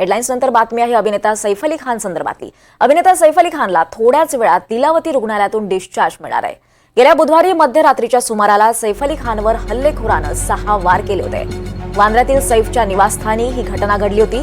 Headlines नंतर बातमी आहे अभिनेता सैफ अली खान संदर्भातली. अभिनेता सैफ अली खानला थोड्याच वेळात तिलावती रुग्णालयातून डिस्चार्ज मिळणार आहे. गेल्या बुधवारी मध्यरात्रीच्या सुमाराला सैफ अली खानवर हल्लेखोरानं सहा वार केले होते. वांद्र्यातील सैफच्या निवासस्थानी ही घटना घडली होती.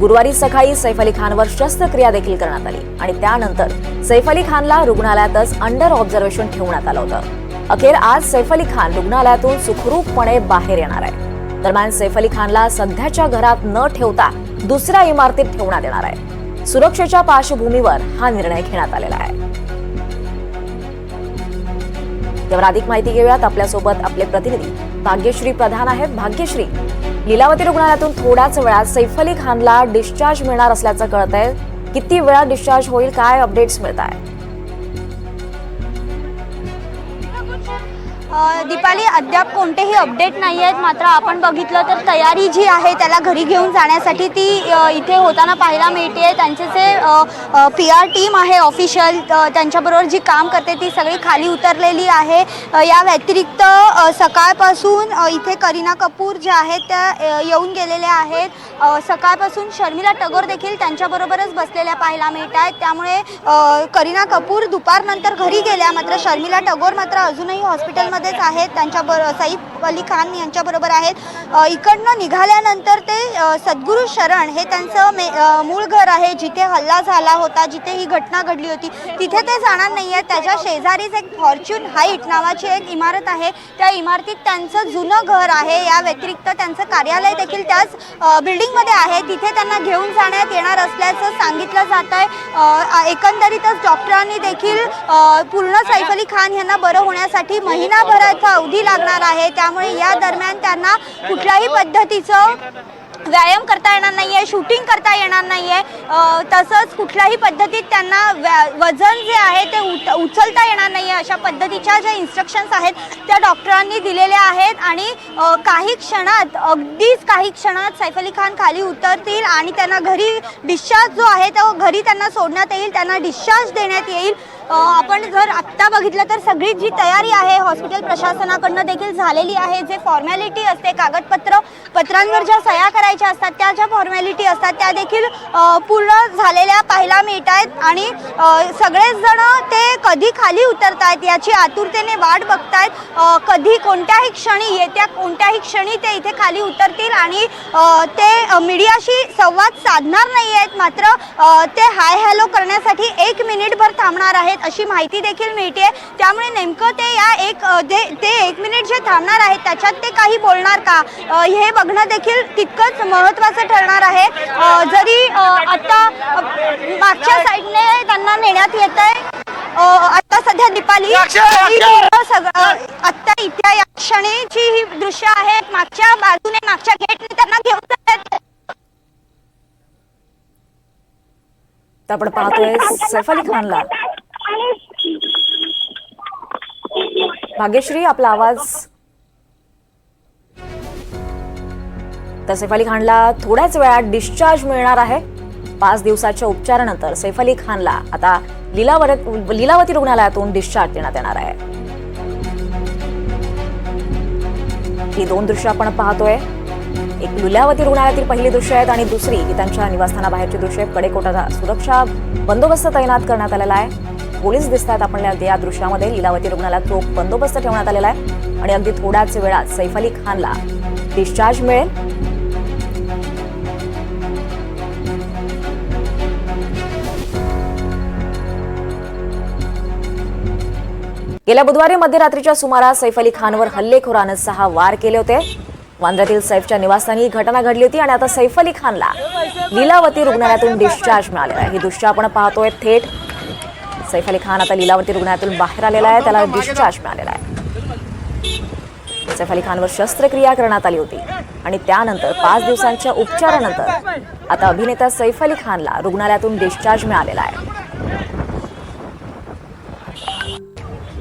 गुरुवारी सकाळी सैफ अली खानवर शस्त्रक्रिया देखील करण्यात आली आणि त्यानंतर सैफ अली खानला रुग्णालयातच अंडर ऑब्झर्वेशन ठेवण्यात आलं होतं. अखेर आज सैफ अली खान रुग्णालयातून सुखरूपपणे बाहेर येणार आहे. दरम्यान सैफ अली खानला सध्याच्या घरात न ठेवता दुसऱ्या इमारतीत ठेवण्यात येणार आहे. सुरक्षेच्या पार्श्वभूमीवर हा निर्णय घेण्यात आलेला आहे. यावर अधिक माहिती घेऊयात. आपल्यासोबत आपले प्रतिनिधी भाग्यश्री प्रधान आहेत. भाग्यश्री लीलावती रुग्णालयातून थोड्याच वेळात सैफ अली खानला डिस्चार्ज मिळणार असल्याचं कळत आहे किती वेळा डिस्चार्ज होईल? काय अपडेट्स मिळत आहे दीपाली अद्याप कोणतेही अपडेट नाही आहेत. मात्र आपण बघितलं तर तयारी जी आहे त्याला घरी घेऊन जाण्यासाठी ती इथे होताना पाहायला मिळते. आहे त्यांचे जे पी आर टीम आहे ऑफिशियल त्यांच्याबरोबर जी काम करते ती सगळी खाली उतरलेली आहे. या व्यतिरिक्त सकाळपासून इथे करीना कपूर ज्या आहेत त्या येऊन गेलेल्या आहेत. सकाळपासून शर्मिला टगोर देखील त्यांच्याबरोबरच बसलेल्या पाहायला मिळत आहेत. त्यामुळे करीना कपूर दुपारनंतर घरी गेल्या मात्र शर्मिला टगोर मात्र अजूनही हॉस्पिटलमध्ये हॉस्पिटलमध्येच आहेत त्यांच्या सईफ अली खान यांच्याबरोबर आहेत. इकडनं निघाल्यानंतर ते सद्गुरु सद्गुरू शरण हे त्यांचं मे मूळ घर आहे जिथे हल्ला झाला होता जिथे ही घटना घडली होती. तिथे ते जाणार नाही आहेत त्याच्या शेजारीच एक फॉर्च्यून हाईट नावाची एक इमारत आहे. त्या इमारतीत त्यांचं जुनं घर आहे. या व्यतिरिक्त त्यांचं कार्यालय देखील त्याच बिल्डिंगमध्ये आहे. तिथे त्यांना घेऊन जाण्यात येणार असल्याचं सांगितलं जात आहे. एकंदरीतच डॉक्टरांनी देखील पूर्ण सैफ अली खान यांना बरं होण्यासाठी महिना महिनाभराचा अवधी लागणार आहे. त्यामुळे या दरम्यान त्यांना कुठल्याही पद्धतीचं व्यायाम करता येणार नाही आहे शूटिंग करता येणार नाही आहे तसंच कुठल्याही पद्धतीत त्यांना व्या वजन जे आहे ते उत उचलता येणार नाही आहे अशा पद्धतीच्या ज्या इन्स्ट्रक्शन्स आहेत त्या डॉक्टरांनी दिलेल्या आहेत. आणि काही क्षणात अगदीच काही क्षणात सैफ अली खान खाली उतरतील आणि त्यांना घरी डिस्चार्ज जो आहे तो घरी त्यांना सोडण्यात येईल त्यांना डिस्चार्ज देण्यात येईल. आपण जर आत्ता बघितलं तर सगळी जी तयारी आहे हॉस्पिटल प्रशासनाकडनं देखील झालेली आहे. जे फॉर्मॅलिटी असते कागदपत्र पत्रांवर ज्या सह्या करायच्या असतात त्या ज्या फॉर्मॅलिटी असतात त्या देखील पूर्ण झालेल्या पाहायला मिळत आहेत आणि सगळेजण सगळेच जण ते कधी खाली उतरत आहेत याची आतुरतेने वाट बघतायत. आहेत कधी कोणत्याही क्षणी येत्या कोणत्याही क्षणी ते इथे खाली उतरतील आणि ते मीडियाशी संवाद साधणार नाही आहेत मात्र ते हाय हॅलो करण्यासाठी एक मिनिटभर थांबणार आहेत. अशी माहिती देखील मिळते त्यामुळे नेमकं ते या एक जे ते एक मिनिट जे थांबणार आहेत त्याच्यात ते काही बोलणार का? हे बघणं देखील तितकंच महत्त्वाचं ठरणार आहे. जरी अ, आता अ, मागच्या साईडने त्यांना नेण्यात येत आहे आता सध्या दीपाली आत्ता इथे या क्षणीची ही दृश्य आहेत मागच्या बाजूने मागच्या गेटने त्यांना घेऊन आपण पाहतोय सैफ अली खानला. भाग्यश्री आपला आवाज. तर सैफ अली खानला थोड्याच वेळात डिस्चार्ज मिळणार आहे. पाच दिवसाच्या उपचारानंतर सैफ अली खानला आता लीलावत लीलावती रुग्णालयातून डिस्चार्ज देण्यात येणार आहे. ही दोन दृश्य आपण पाहतोय. एक लीलावती रुग्णालयातील पहिली दृश्य आहेत आणि दुसरी ही त्यांच्या निवासस्थानाबाहेरची दृश्य आहेत. कडेकोटा सुरक्षा बंदोबस्त तैनात करण्यात आलेला आहे. पोलीस दिसतात आपण या दृश्यामध्ये. लीलावती रुग्णालयात चोख बंदोबस्त ठेवण्यात आलेला आहे. आणि अगदी थोड्याच वेळात सैफ अली खानला डिस्चार्ज मिळेल. गेल्या बुधवारी मध्यरात्रीच्या सुमारास सैफ अली खानवर हल्लेखोरानं सहा वार केले होते. वांद्र्यातील सैफच्या निवासस्थानी ही घटना घडली होती आणि आता सैफ अली खानला लीलावती रुग्णालयातून डिस्चार्ज मिळालेला आहे. ही दृश्य आपण पाहतोय थेट सैफ अली खान आता लिलावती रुग्णालयातून बाहेर आलेला आहे. त्याला डिस्चार्ज मिळालेला आहे. सैफ अली खानवर शस्त्रक्रिया करण्यात आली होती. आणि त्यानंतर पाच दिवसांच्या उपचारानंतर आता अभिनेता सैफ अली खानला रुग्णालयातून डिस्चार्ज मिळालेला आहे.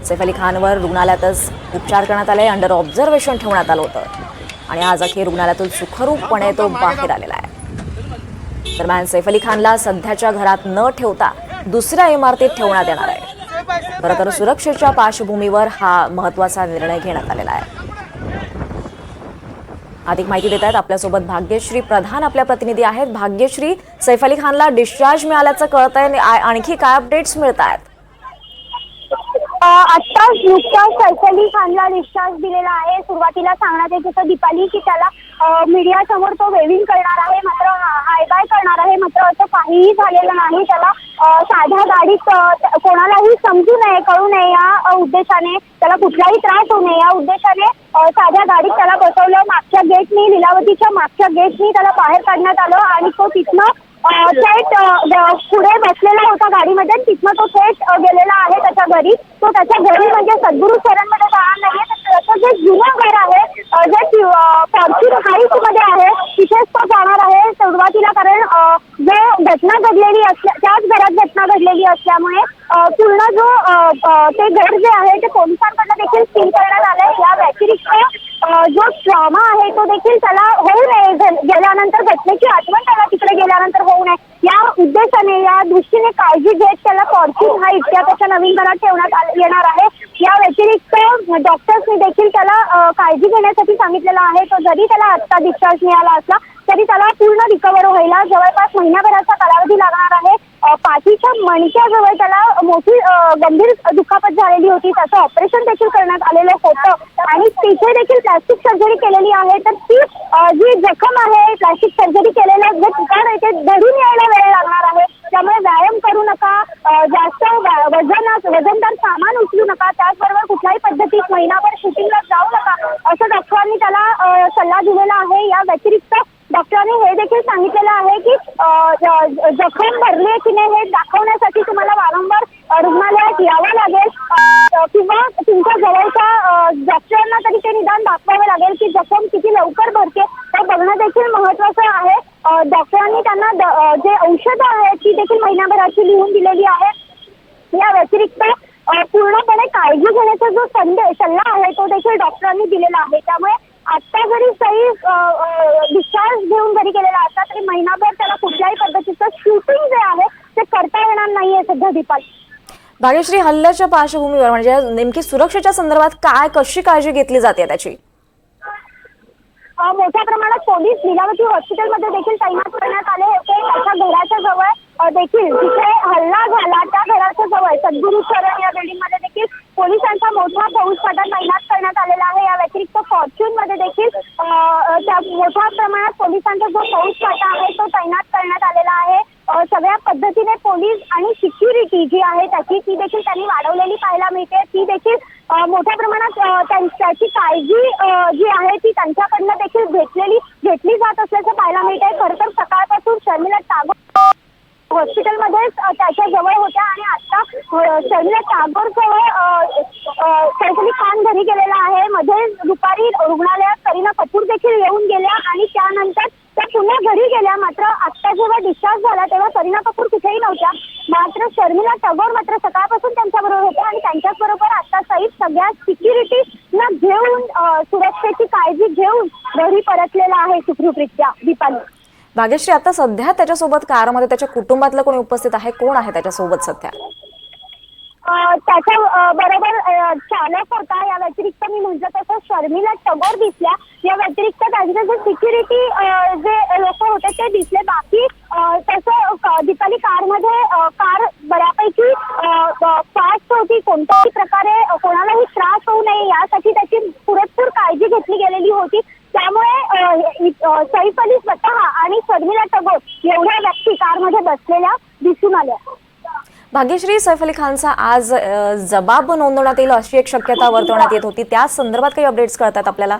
सैफ अली खानवर रुग्णालयातच उपचार करण्यात आले. अंडर ऑब्झर्वेशन ठेवण्यात आलं होतं. आणि आज अखेर रुग्णालयातून सुखरूपपणे तो बाहेर आलेला आहे. दरम्यान सैफ अली खानला सध्याच्या घरात न ठेवता दुसऱ्या इमारतीत ठेवण्यात येणार आहे. खरं तर सुरक्षेच्या पार्श्वभूमीवर हा महत्त्वाचा निर्णय घेण्यात आलेला आहे. अधिक माहिती देत आहेत आपल्यासोबत भाग्यश्री प्रधान आपल्या प्रतिनिधी आहेत. भाग्यश्री सैफ अली खानला डिस्चार्ज मिळाल्याचं कळत आहे आणखी काय अपडेट्स मिळत आहेत आत्ताच नुकताच सैफली खानला डिस्चार्ज दिलेला आहे. सुरुवातीला सांगण्यात येत होतं दीपाली की त्याला मीडिया समोर तो वेविंग करणार आहे. मात्र हाय बाय करणार आहे. मात्र असं काहीही झालेलं नाही. त्याला साध्या गाडीत कोणालाही समजू नये कळू नये या उद्देशाने. त्याला कुठलाही त्रास होऊ नये. या उद्देशाने साध्या गाडीत त्याला बसवलं. मागच्या गेटनी लिलावतीच्या मागच्या गेटनी त्याला बाहेर काढण्यात आलं आणि तो तिथनं थेट पुढे बसलेला होता गाडीमध्ये तिथनं तो थेट गेलेला आहे त्याच्या घरी. तो त्याच्या घरी म्हणजे सद्गुरू सरांमध्ये जाणार नाहीये. त्याचं जे जुनं घर आहे जे फॉर्च्युन हाईटमध्ये आहे तिथेच तो जाणार आहे सुरुवातीला. कारण जे घटना घडलेली असल्या त्याच घरात घटना घडलेली असल्यामुळे पूर्ण जो ते घर जे आहे ते पोलिसांकडनं देखील सील करण्यात आलंय या व्यतिरिक्त जो ट्रॉमा आहे तो देखील त्याला होऊ नये घ- गेल्यानंतर घटनेची आठवण त्याला तिकडे गेल्यानंतर होऊ नये या उद्देशाने या दृष्टीने काळजी घेत त्याला फॉर्च्यून हा इतक्या त्याच्या नवीन घरात ठेवण्यात आल- येणार आहे या व्यतिरिक्त डॉक्टर्सनी देखील त्याला अ, काळजी घेण्यासाठी सांगितलेलं आहे तो जरी त्याला डिस्चार्ज मिळाला असला तरी त्याला पूर्ण रिकवर व्हायला जवळपास महिन्याभराचा कालावधी लागणार आहे. पाठीच्या मणक्याजवळ त्याला मोठी गंभीर दुखापत झालेली होती. त्याचं ऑपरेशन देखील करण्यात आलेलं होतं. आणि तिथे देखील प्लास्टिक सर्जरी केलेली आहे. तर ती जी जखम आहे प्लास्टिक सर्जरी केलेलं जे ठिकाण आहे ते धरून यायला वेळ लागणार आहे. त्यामुळे व्यायाम करू नका जास्त वज़न, वजनदार सामान उचलू नका, त्याचबरोबर कुठल्याही पद्धतीत महिनाभर शूटिंगला जाऊ नका, असं डॉक्टरांनी त्याला सल्ला दिलेला आहे. या व्यतिरिक्त डॉक्टरांनी हे देखील सांगितलेलं आहे की जखम भरली की नाही हे दाखवण्यासाठी तुम्हाला वारंवार रुग्णालयात यावं लागेल. किंवा तुमच्या जवळच्या डॉक्टरांना तरी ते निदान दाखवावं लागेल की जखम किती लवकर भरते. हे बघणं देखील महत्वाचं आहे. डॉक्टरांनी त्यांना जे औषधं आहेत ती देखील महिनाभराची लिहून दिलेली आहेत. या व्यतिरिक्त पूर्णपणे काळजी घेण्याचा जो संदेश सल्ला आहे तो देखील डॉक्टरांनी दिलेला आहे. त्यामुळे आता जरी सही डिस्चार्ज घेऊन घरी गेलेला असला तरी महिनाभर त्याला कुठल्याही पद्धतीचं शूटिंग जे आहे ते करता येणार नाहीये सध्या दीपाली भाग्यश्री हल्ल्याच्या पार्श्वभूमीवर म्हणजे नेमकी सुरक्षेच्या संदर्भात काय कशी काळजी घेतली जाते त्याची? मोठ्या प्रमाणात पोलीस लिलावती हॉस्पिटलमध्ये देखील तैनात करण्यात आले. होते त्याच्या घराच्या जवळ देखील जिथे हल्ला झाला त्या घराच्या जवळ. सद्गुरू शरण या बिल्डिंगमध्ये देखील पोलिसांचा मोठा फौजफाटा तैनात करण्यात आलेला आहे या व्यतिरिक्त फॉर्च्यून मध्ये देखील अ, अ, त्या मोठ्या प्रमाणात पोलिसांचा जो फौजफाटा आहे तो तैनात करण्यात आलेला आहे अ, सगळ्या पद्धतीने पोलीस आणि सिक्युरिटी जी आहे त्याची ती देखील त्यांनी वाढवलेली पाहायला मिळते ती देखील अ, मोठ्या प्रमाणात अ, त्यां- त्याची काळजी अ, जी आहे ती त्यांच्याकडनं देखील घेतलेली घेतली जात असल्याचं पाहायला मिळते खरं तर सकाळपासून शर्मिला टागोर हॉस्पिटलमध्येच अ, त्याच्याजवळ होत्या आणि आता अ, शर्मिला टागोर जवळ सैफ अली खान घरी गेलेला आहे. मध्ये दुपारी रुग्णालयात करीना कपूर देखील येऊन गेल्या आणि त्यानंतर त्या पुन्हा घरी गेल्या. मात्र आता जेव्हा डिस्चार्ज झाला तेव्हा करीना कपूर कुठेही नव्हत्या. मात्र शर्मिला टगोर मात्र सकाळपासून त्यांच्याबरोबर होत्या आणि त्यांच्याच बरोबर आता सहित सगळ्या सिक्युरिटी न घेऊन सुरक्षेची काळजी घेऊन घरी परतलेला आहे सुखरूपरित्या दीपाली. भाग्यश्री आता सध्या त्याच्यासोबत कारमध्ये त्याच्या कुटुंबातलं कोणी उपस्थित आहे? कोण आहे त्याच्यासोबत सध्या अ, त्याच्या अ, बरोबर अ, चालक होता या व्यतिरिक्त मी म्हटलं तसं शर्मिला टगोर दिसल्या या व्यतिरिक्त त्यांचे जे सिक्युरिटी जे लोक होते ते दिसले बाकी तसं दीपाली कारमध्ये कार बऱ्यापैकी फास्ट होती. कोणत्याही प्रकारे कोणालाही त्रास होऊ नये यासाठी त्याची पुरेपूर काळजी घेतली गेलेली होती. त्यामुळे सैफ अली स्वतः आणि शर्मिला टगोर एवढ्या व्यक्ती कारमध्ये बसलेल्या दिसून आल्या. भाग्यश्री सैफ अली खानचा आज जबाब नोंदवण्यात येईल अशी एक शक्यता वर्तवण्यात येत होती. त्या संदर्भात काही अपडेट्स कळतात आपल्याला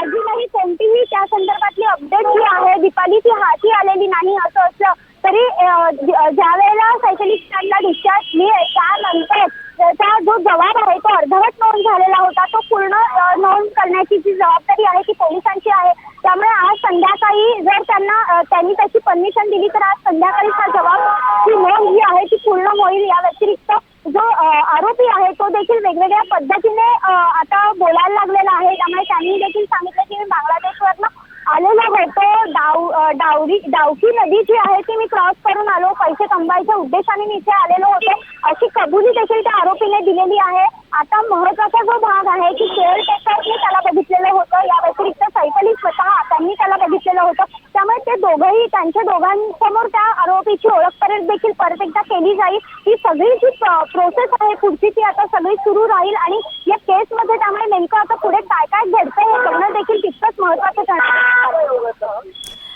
अजूनही कोणतीही त्या संदर्भातली अपडेट जी आहे दीपाली ती हाती आलेली नाही असं असलं तरी अ, ज- ज्या वेळेला सायकलिक स्टँडला डिस्चार्ज मिळेल त्यानंतर त्याचा जो जबाब आहे तो अर्धवट नोंद झालेला होता. तो पूर्ण नोंद करण्याची जी जबाबदारी आहे ती पोलिसांची आहे. त्यामुळे आज संध्याकाळी जर त्यांना त्यांनी त्याची परमिशन दिली तर आज संध्याकाळी हा जबाब ची नोंद जी आहे ती पूर्ण होईल. या व्यतिरिक्त जो आरोपी आहे तो देखील वेगवेगळ्या पद्धतीने आता बोलायला लागलेला आहे. त्यामुळे त्यांनी देखील सांगितलं की मी बांगलादेशवरनं आलेलो होतो. डाव डावरी डावकी नदी जी आहे ती मी क्रॉस करून आलो. पैसे कमवायच्या उद्देशाने मी इथे आलेलो होतो अशी कबुली देखील त्या आरोपीने दिलेली आहे आता महत्त्वाचा जो भाग आहे की केअर टेकरने त्याला बघितलेलं होतं या व्यतिरिक्त सैफ अली स्वतः त्यांनी त्याला बघितलेलं होतं त्यामुळे ते दोघंही त्यांच्या दोघांसमोर त्या आरोपीची ओळख परत देखील परत एकदा केली जाईल. ही सगळी जी प्रोसेस आहे पुढची ती आता सगळी सुरू राहील आणि या केसमध्ये त्यामुळे नेमकं आता पुढे काय काय घडतंय हे करणं देखील तितकंच महत्वाचं ठरणार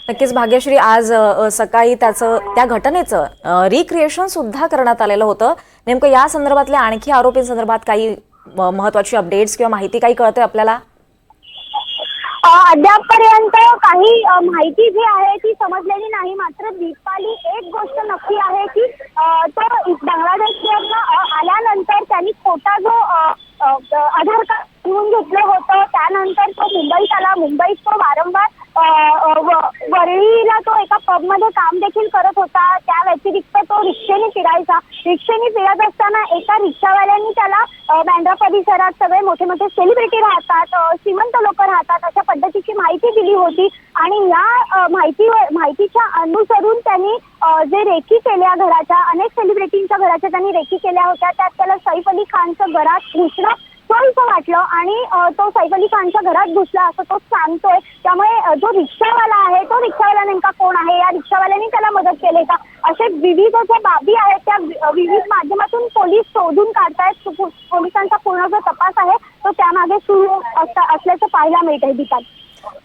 नक्कीच भाग्यश्री आज सकाळी त्याचं त्या घटनेचं रिक्रिएशन सुद्धा करण्यात आलेलं होतं. नेमकं या संदर्भातल्या आणखी आरोपींसंदर्भात काही महत्वाची अपडेट्स किंवा माहिती काही कळते आपल्याला? अद्यापपर्यंत काही माहिती जी आहे ती समजलेली नाही. मात्र दीपाली एक गोष्ट नक्की आहे की तो इ- आल्यानंतर त्यांनी खोटा जो आधार कार्ड घेऊन घेतलं होतं त्यानंतर तो मुंबईत आला. मुंबईत तो वारंवार व- वरळीला तो एका पबमध्ये काम देखील करत होता. त्या व्यतिरिक्त तो रिक्षेने फिरायचा. रिक्षेने फिरत असताना एका रिक्षावाल्यांनी त्याला बँड्रा परिसरात सगळे मोठे मोठे सेलिब्रिटी राहतात श्रीमंत लोक राहतात अशा पद्धतीची माहिती दिली होती. आणि या माहिती माहितीवर माहितीच्या अनुसरून त्यांनी जे रेखी केल्या घराच्या अनेक सेलिब्रिटींच्या घराच्या त्यांनी रेखी केल्या होत्या. त्यात त्याला सैफ अली खानचं घरात घुसणं सोयीचं वाटलं आणि तो सैफ अली खानच्या घरात घुसला असं तो सांगतोय. त्यामुळे जो रिक्षावाला आहे तो रिक्षावाला नेमका कोण आहे? या रिक्षावाल्याने त्याला मदत केली का? असे विविध ज्या बाबी आहेत त्या विविध माध्यमातून पोलीस शोधून काढतायत. पोलिसांचा पूर्ण जो तपास आहे तो त्यामागे सुरू असल्याचं पाहायला मिळत आहे दीपाली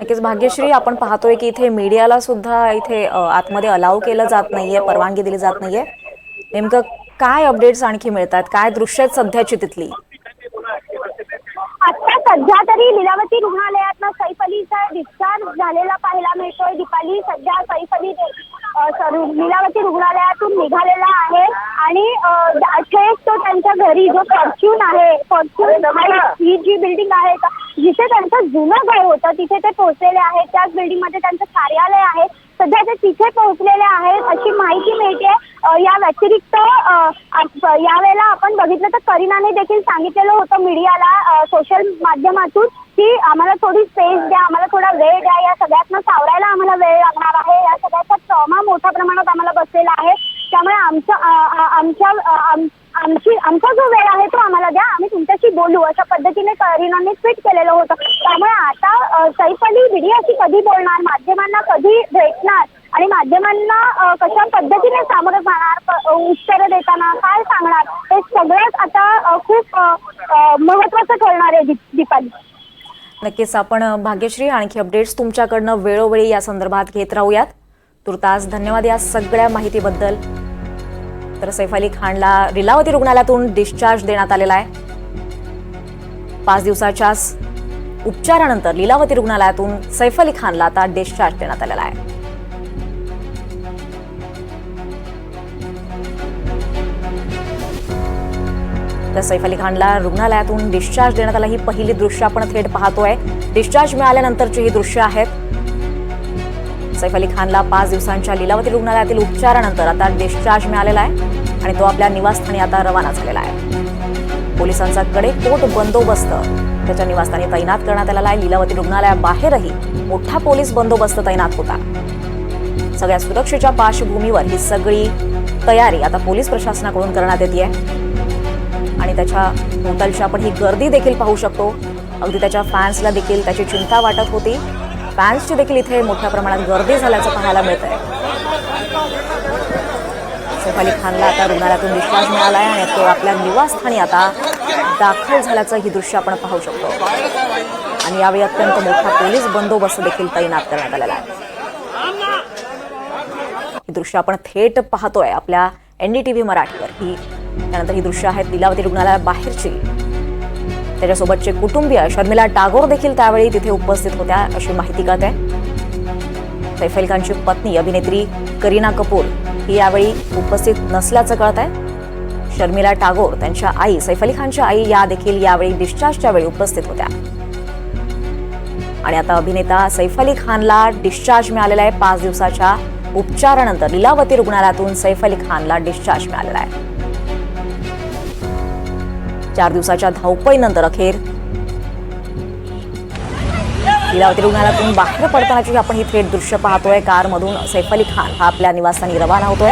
नक्कीच भाग्यश्री आपण पाहतोय की इथे मीडियाला सुद्धा इथे आतमध्ये अलाव केलं जात नाहीये परवानगी दिली जात नाहीये. नेमकं काय अपडेट्स आणखी मिळतात? काय दृश्य आहेत सध्याची तिथली? आता सध्या तरी लीलावती रुग्णालयात सैफ अलीचा डिस्चार्ज झालेला पाहायला मिळतोय. दीपाली सध्या सैफ अली सॉरी, लीलावती रुग्णालयातून निघालेला आहे आणि थेट तो त्यांच्या घरी जो फॉर्च्यून आहे फॉर्च्यून ही जी बिल्डिंग आहे का, जिथे त्यांचं जुनं घर होतं तिथे ते पोहोचलेले आहेत. त्याच बिल्डिंगमध्ये त्यांचं कार्यालय आहे. सध्या ते तिथे पोहोचलेले आहेत अशी माहिती मिळते. या व्यतिरिक्त यावेळेला आपण बघितलं तर करीनाने देखील सांगितलेलं होतं मीडियाला सोशल माध्यमातून की आम्हाला थोडी स्पेस द्या आम्हाला थोडा वेळ द्या या सगळ्यातनं सावरायला आम्हाला वेळ लागणार आहे या सगळ्याचा ट्रॉमा मोठ्या प्रमाणात आम्हाला बसलेला आहे. त्यामुळे आमचं आमच्या आमची आमचा जो वेळ आहे तो आम्हाला द्या आम्ही तुमच्याशी बोलू अशा पद्धतीने करीनाने ट्विट केलेलं होतं. त्यामुळे आता सैफ अली मीडियाशी कधी बोलणार माध्यमांना कधी भेटणार आणि माध्यमांना कशा पद्धतीने सामोरं जाणार उत्तरं देताना काय सांगणार हे सगळंच आता खूप महत्वाचं ठरणार आहे दीपाली. नक्कीच आपण भाग्यश्री आणखी अपडेट्स तुमच्याकडनं वेळोवेळी या संदर्भात घेत राहूयात. तुर्तास धन्यवाद या सगळ्या माहितीबद्दल. तर सैफ अली खानला लिलावती रुग्णालयातून डिस्चार्ज देण्यात आलेला आहे. पाच दिवसाच्या उपचारानंतर लिलावती रुग्णालयातून सैफ अली खानला आता डिस्चार्ज देण्यात आलेला आहे. तर सैफ अली खानला रुग्णालयातून डिस्चार्ज देण्यात आला ही पहिली दृश्य आपण थेट पाहतोय. डिस्चार्ज मिळाल्यानंतरची ही दृश्य आहेत. सैफ अली खानला पाच दिवसांच्या लीलावती रुग्णालयातील उपचारानंतर आता डिस्चार्ज मिळालेला आहे आणि तो आपल्या निवासस्थानी आता रवाना झालेला आहे. पोलिसांचा कडेकोट बंदोबस्त. त्याच्या निवासस्थानी तैनात करण्यात आलेला आहे. लीलावती रुग्णालयाबाहेरही मोठा पोलीस बंदोबस्त तैनात होता. सगळ्या सुरक्षेच्या पार्श्वभूमीवर ही सगळी तयारी आता पोलीस प्रशासनाकडून करण्यात येते आणि त्याच्या भोवतालची आपण ही गर्दी देखील पाहू शकतो. अगदी त्याच्या फॅन्सला देखील त्याची चिंता वाटत होती. फॅन्सची देखील इथे मोठ्या प्रमाणात गर्दी झाल्याचं पाहायला मिळत आहे सैफ अली खानला आता रुग्णालयातून विश्वास मिळाला आहे आणि तो आपल्या निवासस्थानी आता दाखल झाल्याचं ही दृश्य आपण पाहू शकतो. आणि यावेळी अत्यंत मोठा पोलीस बंदोबस्त देखील तैनात करण्यात आलेला आहे. हे दृश्य आपण थेट पाहतोय आपल्या एनडीटीव्ही मराठीवर. ही त्यानंतर ही दृश्य आहेत लीलावती रुग्णालयाबाहेरची त्याच्यासोबतचे कुटुंबीय शर्मिला टागोर देखील त्यावेळी तिथे उपस्थित होत्या अशी माहिती कळते. सैफ अली खानची पत्नी अभिनेत्री करीना कपूर ही यावेळी उपस्थित नसल्याचं कळत आहे शर्मिला टागोर त्यांच्या आई सैफ अली खानच्या आई या देखील यावेळी डिस्चार्जच्या वेळी उपस्थित होत्या. आणि आता अभिनेता सैफ अली खानला डिस्चार्ज मिळालेला आहे. पाच दिवसाच्या उपचारानंतर लीलावती रुग्णालयातून सैफ अली खानला डिस्चार्ज मिळालेला आहे. चार दिवसाच्या धावपळीनंतर अखेर. लीलावती रुग्णालयातून बाहेर पडतानाची आपण ही थेट दृश्य पाहतोय. कारमधून सैफ अली खान हा आपल्या निवासस्थानी रवाना होतोय.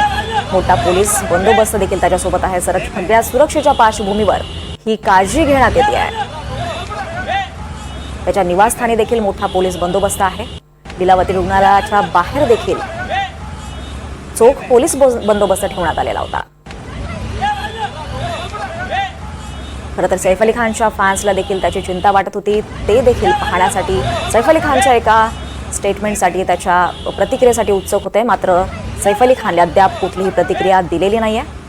मोठा पोलीस बंदोबस्त देखील त्याच्यासोबत आहे. सर सगळ्या सुरक्षेच्या पार्श्वभूमीवर ही काळजी घेण्यात येते आहे. त्याच्या निवासस्थानी देखील मोठा पोलीस बंदोबस्त आहे. लीलावती रुग्णालयाच्या बाहेर देखील चोख पोलीस बंदोबस्त ठेवण्यात आलेला होता. खरं तर सैफ अली खानच्या फॅन्सला देखील त्याची चिंता वाटत होती. ते देखील पाहण्यासाठी सैफ अली खानच्या एका स्टेटमेंटसाठी त्याच्या प्रतिक्रियेसाठी उत्सुक होते. मात्र सैफ अली खानने अद्याप कुठलीही प्रतिक्रिया दिलेली नाही आहे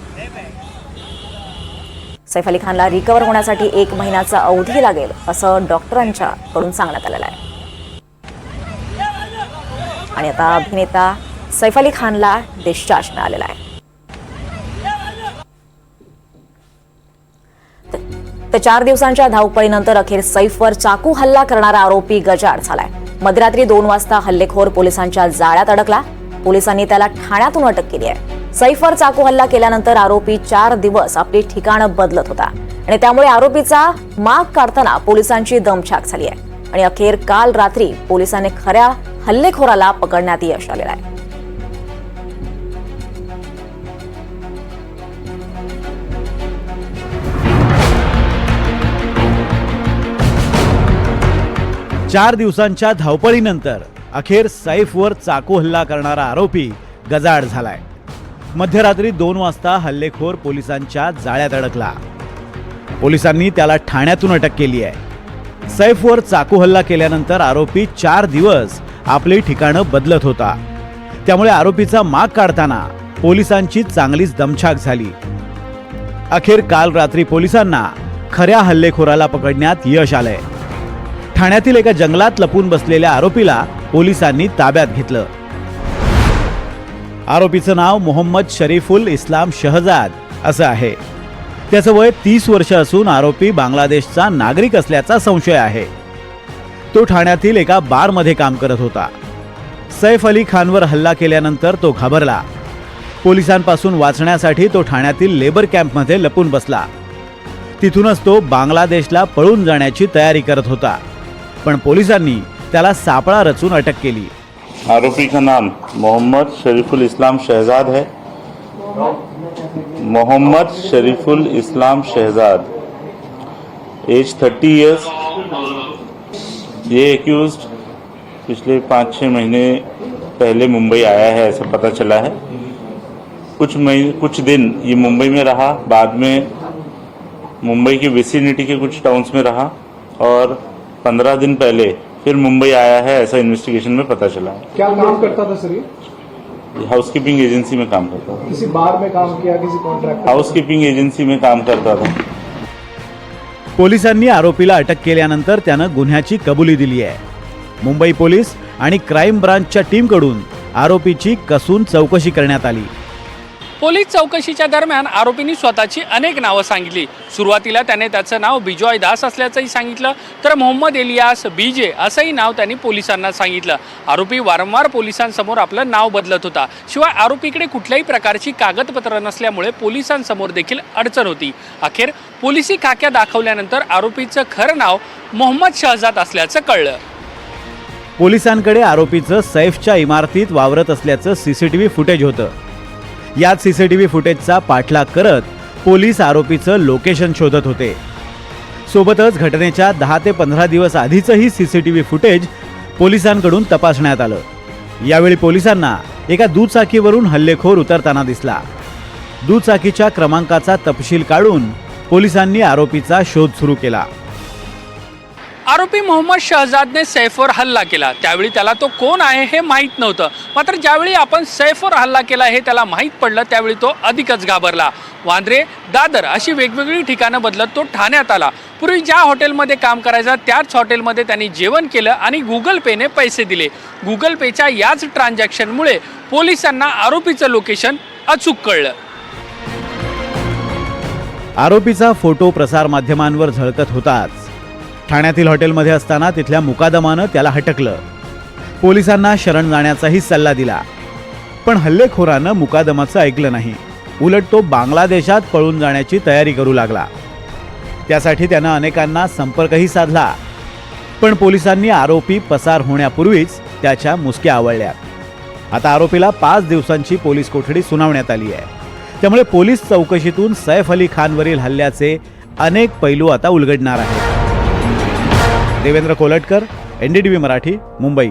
सैफ अली खानला रिकवर होण्यासाठी एक महिन्याचा अवधी लागेल असं डॉक्टरांच्या कडून सांगण्यात आलेलं आहे. आणि आता अभिनेता सैफ अली खानला डिस्चार्ज मिळालेला आहे. तर चार दिवसांच्या धावपळीनंतर अखेर सैफवर चाकू हल्ला करणारा आरोपी गजाड झालाय. मध्यरात्री दोन वाजता हल्लेखोर पोलिसांच्या जाळ्यात अडकला. पोलिसांनी त्याला ठाण्यातून अटक केली आहे. सैफवर चाकू हल्ला केल्यानंतर आरोपी चार दिवस आपली ठिकाणं बदलत होता. आणि त्यामुळे आरोपीचा माग काढताना पोलिसांची दमछाक झाली आहे. आणि अखेर काल रात्री पोलिसांनी खऱ्या हल्लेखोराला पकडण्यात यश आलेलं आहे. चार दिवसांच्या धावपळीनंतर अखेर सैफवर चाकू हल्ला करणारा आरोपी गजाड झालाय. मध्यरात्री दोन वाजता हल्लेखोर पोलिसांच्या जाळ्यात अडकला. पोलिसांनी त्याला ठाण्यातून अटक केली आहे. सैफवर चाकू हल्ला केल्यानंतर आरोपी चार दिवस आपली ठिकाणं बदलत होता. त्यामुळे आरोपीचा माग काढताना पोलिसांची चांगलीच दमछाक झाली. अखेर काल रात्री पोलिसांना खऱ्या हल्लेखोराला पकडण्यात यश आलंय. ठाण्यातील एका जंगलात लपून बसलेल्या आरोपीला पोलिसांनी ताब्यात घेतलं. आरोपीचं नाव मोहम्मद शरीफुल इस्लाम शहजाद असं आहे. त्याचं वय तीस वर्ष असून आरोपी बांगलादेशचा नागरिक असल्याचा संशय आहे. तो ठाण्यातील एका बारमध्ये काम करत होता. सैफ अली खानवर हल्ला केल्यानंतर तो घाबरला. पोलिसांपासून वाचण्यासाठी तो ठाण्यातील लेबर कॅम्पमध्ये लपून बसला. तिथूनच तो बांगलादेशला पळून जाण्याची तयारी करत होता. पण पोलिसांनी त्याला सापळा रचून अटक केली. आरोपी का नाम? मोहम्मद शरीफुल इस्लाम शहजाद है। Mohammad Shariful Islam Shahzad. Age thirty years ये एक्यूज पिछले पाँच छः महीने पहले मुंबई आया है ऐसा पता चला है। कुछ महीने कुछ दिन ये मुंबई में रहा बाद में मुंबई की विसिनिटी के कुछ टाउन्स में रहा और पंद्रह दिन पहले फिर मुंबई आया है ऐसा इन्वेस्टिगेशन में पता चला। है क्या काम करता था सर ये? हाउसकीपिंग एजेंसी में काम करता था। किसी बार में काम किया किसी कॉन्ट्रैक्ट हाउसकीपिंग एजेंसी में काम करता था। पोलिसांनी आरोपीला अटक केल्यानंतर त्यानं गुन्ह्याची कबुली दिली आहे. मुंबई पोलीस आणि क्राईम ब्रांचच्या टीमकडून आरोपीची कसून चौकशी करण्यात आली. पोलीस चौकशीच्या दरम्यान आरोपींनी स्वतःची अनेक नावं सांगितली. सुरुवातीला त्याने त्याचं नाव बिजॉय दास असल्याचंही सांगितलं तर मोहम्मद एलियास बीजे असंही नाव त्यांनी पोलिसांना सांगितलं. आरोपी वारंवार पोलिसांसमोर आपलं नाव बदलत होता. शिवाय आरोपीकडे कुठल्याही प्रकारची कागदपत्र नसल्यामुळे पोलिसांसमोर देखील अडचण होती. अखेर पोलिसी खाक्या दाखवल्यानंतर आरोपीचं खरं नाव मोहम्मद शहजाद असल्याचं कळलं. पोलिसांकडे आरोपीचं सैफच्या इमारतीत वावरत असल्याचं सीसीटीव्ही फुटेज होतं. यात सीसीटीव्ही फुटेजचा पाठलाग करत पोलीस आरोपीचं लोकेशन शोधत होते. सोबतच घटनेच्या दहा ते पंधरा दिवस आधीचंही सीसीटीव्ही फुटेज पोलिसांकडून तपासण्यात आलं. यावेळी पोलिसांना एका दुचाकीवरून हल्लेखोर उतरताना दिसला. दुचाकीच्या क्रमांकाचा तपशील काढून पोलिसांनी आरोपीचा शोध सुरू केला. आरोपी मोहम्मद शहजादने सैफवर हल्ला केला. त्यावेळी त्याला तो कोण आहे हे माहीत नव्हतं. मात्र ज्यावेळी आपण सैफवर हल्ला केला हे त्याला माहीत पडलं त्यावेळी तो अधिकच घाबरला. वांद्रे दादर अशी वेगवेगळी ठिकाणं बदलत तो ठाण्यात आला. पूर्वी ज्या हॉटेलमध्ये काम करायचा त्याच हॉटेलमध्ये त्यांनी जेवण केलं आणि गुगल पेने पैसे दिले. गुगल पेच्या याच ट्रान्झॅक्शनमुळे पोलिसांना आरोपीचं लोकेशन अचूक कळलं. आरोपीचा फोटो प्रसारमाध्यमांवर झळकत होताच. ठाण्यातील हॉटेलमध्ये असताना तिथल्या मुकादमानं त्याला हटकलं. पोलिसांना शरण जाण्याचाही सल्ला दिला. पण हल्लेखोरानं मुकादमाचं ऐकलं नाही. उलट तो बांगलादेशात पळून जाण्याची तयारी करू लागला. त्यासाठी त्यानं अनेकांना संपर्कही साधला. पण पोलिसांनी आरोपी पसार होण्यापूर्वीच त्याच्या मुसक्या आवळल्या. आता आरोपीला पाच दिवसांची पोलीस कोठडी सुनावण्यात आली आहे. त्यामुळे पोलीस चौकशीतून सैफ अली खानवरील हल्ल्याचे अनेक पैलू आता उलगडणार आहेत. देवेंद्र कोलटकर एनडीटीव्ही मराठी मुंबई.